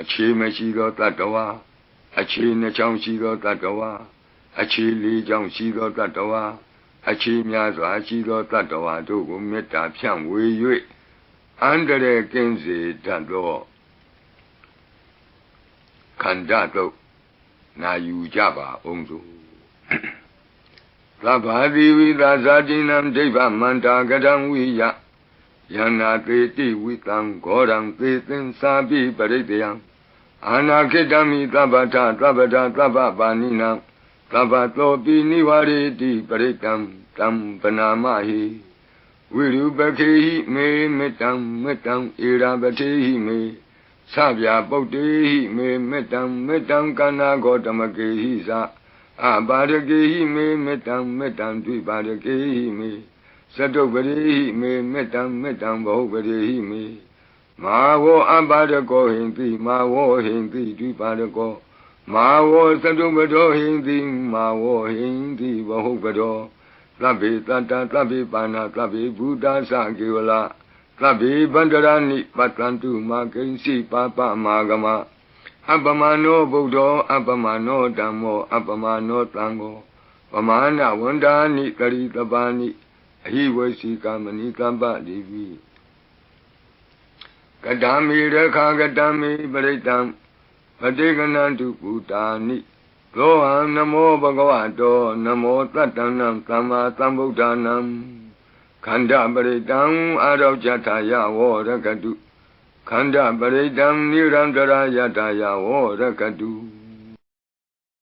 အခြေမရှိသောတတ္တဝါအခြေနှချောင်းရှိသောတတ္တဝါအခြေလေးချောင်းရှိသောတတ္တဝါအခြေများစွာရှိသောတတ္တဝါတို့ကိုမေတ္တာဖြန့်ဝေ၍အန္တရာယ်ကင်းစေတတ်သောခန္ဓာတို့နာယူကြပါအောင်စို့သဗ္ဗာတိဝိသာဇာတိနံဒိဗ္ဗမန္တာကတံဝိယယန္နာတေတိဝိတံဂောရံသေသင်္သာပိပရိတယံ အာနာခိတမိသဗ္ဗထသဗ္ဗဒသဗ္ဗပါဏိနံသဗ္ဗတောပိနိဝရေတိပရိတံတံပနာမဟိဝိရုပခေဟိမေမေတ္တံမေတ္တံဧရာပတိဟိမေသဗျာပုတ်တေဟိမေမေတ္တံမေတ္တံကန္နာဂောတမကေဟိသအပါရကေဟိမေမေတ္တံမေတ္တံဒွိပါရကေဟိမေသတုပရိဟိမေမေတ္တံမေတ္တံဘဟုပရိဟိမေ မာဝောအပါရကောဟိတိမာဝောဟိတိဒွိပါရကောမာဝောသတုပတောဟိတိမာဝောဟိတိဘဟုပတောသဗ္ဗေတတ္တသဗ္ဗေပါဏသဗ္ဗေဘုဒ္ဓသကေဝလာသဗ္ဗေဗန္တရာနိပတ္တန္တုမာကိဉ္စီပါပမာဂမအပမနောဗုဒ္ဓောအပမနောဓမ္မောအပမနောသံဃောပမာဏဝန္ဒာနိကရိတပါနိအဟိဝစီကမဏိကမ္ပတိဝိ ကတံမေရခာကတံမေပရိတံပတိကနန္တုပုတာနိသောဟံနမောဘဂဝတောနမောတတ္တနံသမ္မာသမ္ဗုဒ္ဓနံခန္ဓာပရိတံအာရောဇထာယဝောရကတုခန္ဓာပရိတံနိရန္တရာယတာယဝောရကတု